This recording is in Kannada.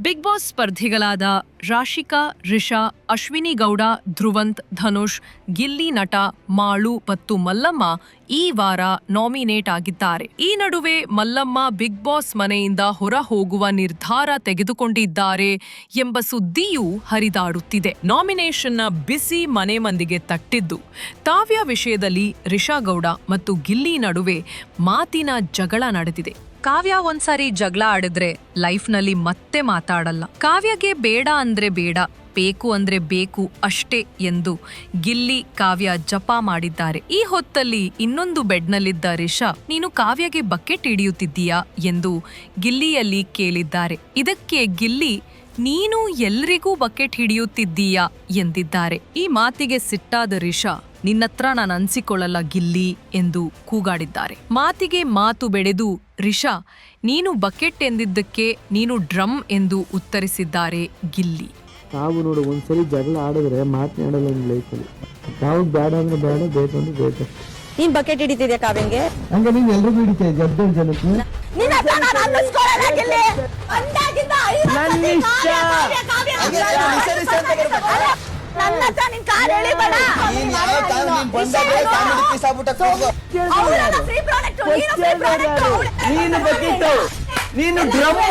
ಬಿಗ್ ಬಾಸ್ ಸ್ಪರ್ಧಿಗಳಾದ ರಾಶಿಕಾ, ರಿಷಾ, ಅಶ್ವಿನಿ ಗೌಡ, ಧ್ರುವಂತ್, ಧನುಷ್, ಗಿಲ್ಲಿ ನಟ, ಮಾಳು ಮತ್ತು ಮಲ್ಲಮ್ಮ ಈ ವಾರ ನಾಮಿನೇಟ್ ಆಗಿದ್ದಾರೆ. ಈ ನಡುವೆ ಮಲ್ಲಮ್ಮ ಬಿಗ್ ಬಾಸ್ ಮನೆಯಿಂದ ಹೊರ ಹೋಗುವ ನಿರ್ಧಾರ ತೆಗೆದುಕೊಂಡಿದ್ದಾರೆ ಎಂಬ ಸುದ್ದಿಯೂ ಹರಿದಾಡುತ್ತಿದೆ. ನಾಮಿನೇಷನ್ನ ಬಿಸಿ ಮನೆ ಮಂದಿಗೆ ತಟ್ಟಿದ್ದು. ತಾವ್ಯ ವಿಷಯದಲ್ಲಿ ರಿಷಾ ಗೌಡ ಮತ್ತು ಗಿಲ್ಲಿ ನಡುವೆ ಮಾತಿನ ಜಗಳ ನಡೆದಿದೆ. ಕಾವ್ಯ ಒಂದ್ಸಾರಿ ಜಗಳ ಆಡಿದ್ರೆ ಲೈಫ್ನಲ್ಲಿ ಮತ್ತೆ ಮಾತಾಡಲ್ಲ. ಕಾವ್ಯಗೆ ಬೇಡ ಅಂದ್ರೆ ಬೇಡ, ಬೇಕು ಅಂದ್ರೆ ಬೇಕು ಅಷ್ಟೇ ಎಂದು ಗಿಲ್ಲಿ ಕಾವ್ಯ ಜಪ ಮಾಡಿದ್ದಾರೆ. ಈ ಹೊತ್ತಲ್ಲಿ ಇನ್ನೊಂದು ಬೆಡ್ನಲ್ಲಿದ್ದ ರಿಷಾ, ನೀನು ಕಾವ್ಯಗೆ ಬಕೆಟ್ ಹಿಡಿಯುತ್ತಿದ್ದೀಯಾ ಎಂದು ಗಿಲ್ಲಿಯಲ್ಲಿ ಕೇಳಿದ್ದಾರೆ. ಇದಕ್ಕೆ ಗಿಲ್ಲಿ, ನೀನು ಎಲ್ರಿಗೂ ಬಕೆಟ್ ಹಿಡಿಯುತ್ತಿದ್ದೀಯಾ ಎಂದಿದ್ದಾರೆ. ಈ ಮಾತಿಗೆ ಸಿಟ್ಟಾದ ರಿಷಾ ನಿನ್ನತ್ರ ನಾನು ಅನ್ಸಿಕೊಳ್ಳಲ್ಲ ಗಿಲ್ಲಿ ಎಂದು ಕೂಗಾಡಿದ್ದಾರೆ. ಮಾತಿಗೆ ಮಾತು ಬೆಳೆದು ರಿಷಾ ನೀನು ಬಕೆಟ್ ಎಂದಿದ್ದಕ್ಕೆ ನೀನು ಡ್ರಮ್ ಎಂದು ಉತ್ತರಿಸಿದ್ದಾರೆ ಗಿಲ್ಲಿ. ನಾವು ನೋಡು ಒಂದ್ಸರಿ ಜಗಳ ಆಡಿದ್ರೆ ಮಾತನಾಡಲ್ಲ ಲೈಫಲ್ಲಿ ತಾವು ಬೇಡ ಅಂದ್ರೆ ಬೇಡ ಬೇಕು ಅಂದ್ರೆ ಬೇಕು. ನೀನ್ ಬಕೆಟ್ ಹಿಡಿತಿದ್ಯಾ ಕಾವ್ಯಂಗೆ? ಹಂಗೆ ನೀನ್ ಎಲ್ರಿಗೂ ಹಿಡಿತಾ ಇದ್ದೆ ಹದಿನೈದು ಜನಕ್ಕೆ ನನ್ನ ನಾನು ನಿನ್ free product, ನೀನು free product. ನೀನು ಬಕೆಟ್ ನೀನು ಡ್ರಮ್ಮು.